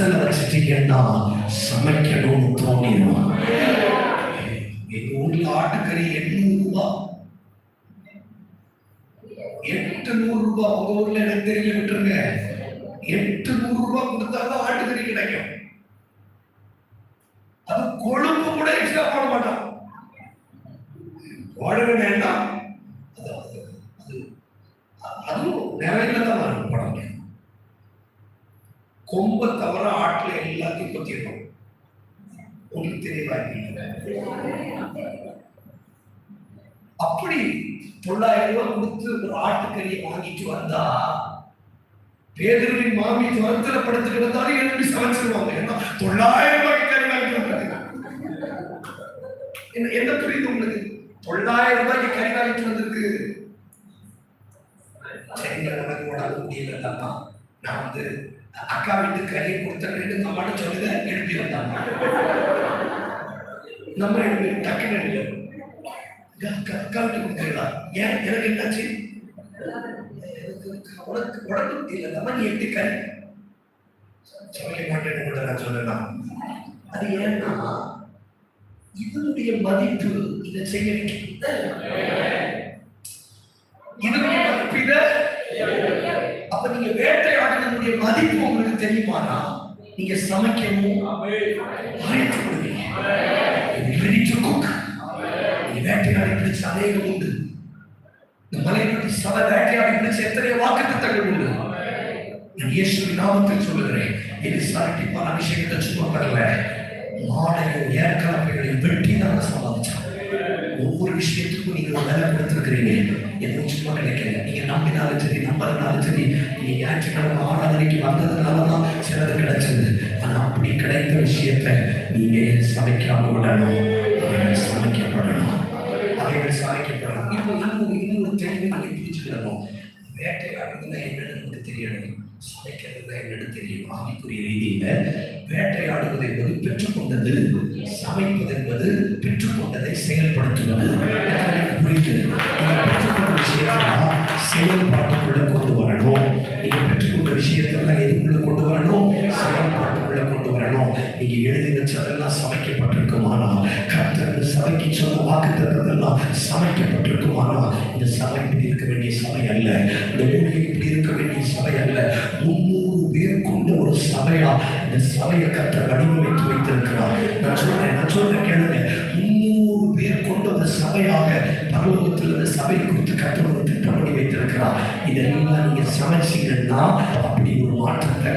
மனசுல வச்சுட்டீங்கன்னா சமைக்கணும்னு தோணிடும் எங்க ஊர்ல ஆட்டுக்கறி எண்ணூறு ரூபாய் எட்டு நூறு ரூபாய் உங்க ஊர்ல எனக்கு தெரியல விட்டுருங்க எட்டு நூறு ரூபாய் கொடுத்தாதான் ஆட்டுக்கறி கிடைக்கும் அது கொழுப்பு கூட எக்ஸ்ட்ரா போட மாட்டான். உடனே வேண்டாம் அது அது அது அதுவும் நிறைய தான் வரும் படம் கொம்ப தவிர ஆட்டுல எல்லாத்தையும் கொத்திருக்கோம். உங்களுக்கு தெரியவா அப்படி தொள்ளாயிரம் ரூபாய் கொடுத்து ஒரு ஆட்டுக்கறியை வாங்கிட்டு வந்தா பேதரின் மாமி துரத்துல படுத்துட்டு வந்தாலும் எழுப்பி சமைச்சிருவாங்க? ஏன்னா தொள்ளாயிரம் ரூபாய்க்கு கறி வாங்கிட்டு வந்தாங்க என்ன என்ன புரியுது உங்களுக்கு? தொள்ளாயிரம் ரூபாய்க்கு கறி வாங்கிட்டு வந்திருக்கு. சரிங்க உனக்கு உடம்பு முடியலன்னா நான் வந்து அக்கா வீட்டு கறியை கொடுத்தேன்னு அம்மாட்ட சொல்லுங்க எழுப்பி வந்தாங்க. நம்ம எழுப்பி டக்குன்னு எழுப்பி அக்கா அக்கா வீட்டு கொடுத்துருக்கலாம் ஏன்? எனக்கு என்னாச்சு? உனக்கு உடம்பு இல்லை. நம்ம நீ எப்படி கறி சமைக்க மாட்டேன்னு கூட நான் சொல்லலாம் அது ஏன்னா இதனுடைய மதிப்பு இதை செய்ய இதனுடைய மதிப்பு இதை அப்ப நீங்க வேட்டையாடுறதுடைய மதிப்பு உங்களுக்கு தெரியுமானா? நீங்க சமைக்கவும் ஆயத்தப்படுவீங்க ready வேட்டையாடி பிடிச்ச அநேகம் உண்டு. இந்த மலையினுடைய சபை வேட்டையாடி பிடிச்ச எத்தனை வாக்குத்தத்தங்கள் உண்டு. நான் இயேசுவின் நாமத்தில் சொல்லுகிறேன் இது சாட்டி பல அபிஷேகத்தை சும்மா வரல மாடையும் ஏற்கனவைகளையும் வெட்டி சமாளிச்சோம். ஒவ்வொரு விஷயத்துக்கும் நீங்க வேலை கொடுத்துருக்கிறீங்க எதுவும் சும்மா கிடைக்கல. நீங்க நம்பினாலும் சரி நம்பறதுனாலும் சரி ஞாயிற்றுக்கிழமை ஆராதனைக்கு வந்ததுனாலதான் சிலது கிடைச்சது. ஆனா அப்படி கிடைத்த விஷயத்தை நீங்க சமைக்காம விடணும் சமைக்கப்படணும். அவைகள் சமைக்கப்படணும். இப்போ இன்னும் இன்னொரு தெளிவு நீங்க பிடிச்சுக்கிடணும் வேட்டையாடுறதுல என்னன்னு தெரியணும். சமைக்கிறதுல என்னன்னு தெரியும். ஆவிக்குரிய ரீதியில வேட்டையாடுவது என்பது பெற்றுக்கொண்டது சமைப்பது என்பது பெற்றுக்கொண்டதை செயல்படுத்துவது. எனக்கு செயல்பாட்டுக்குள்ள கொண்டு வரணும். விஷயத்தெல்லாம் எதுக்குள்ள கொண்டு வரணும்? செயல்பாட்டுக்குள்ள கொண்டு வரணும். நீங்க எழுதி வச்சதெல்லாம் சமைக்கப்பட்டிருக்குமானா கர்த்தர் சபைக்கு சொன்ன வாக்கு தந்ததெல்லாம் சமைக்கப்பட்டிருக்குமானா இந்த சபை இப்படி இருக்க வேண்டிய சபை அல்ல. இந்த ஊழியம் இப்படி இருக்க வேண்டிய சபை அல்ல. முன்னூறு பேர் கொண்ட ஒரு சபையா இந்த சபையை கர்த்தர் வடிவமைத்து வைத்திருக்கிறார். நான் சொல்றேன் நான் சொல்றேன் கேளுங்க. முன்னூறு பேர் கொண்ட ஒரு சபையாக பரலோகத்தில் இந்த இதெல்லாம் நீங்க சமைச்சீங்கன்னா அப்படி ஒரு மாற்றத்தை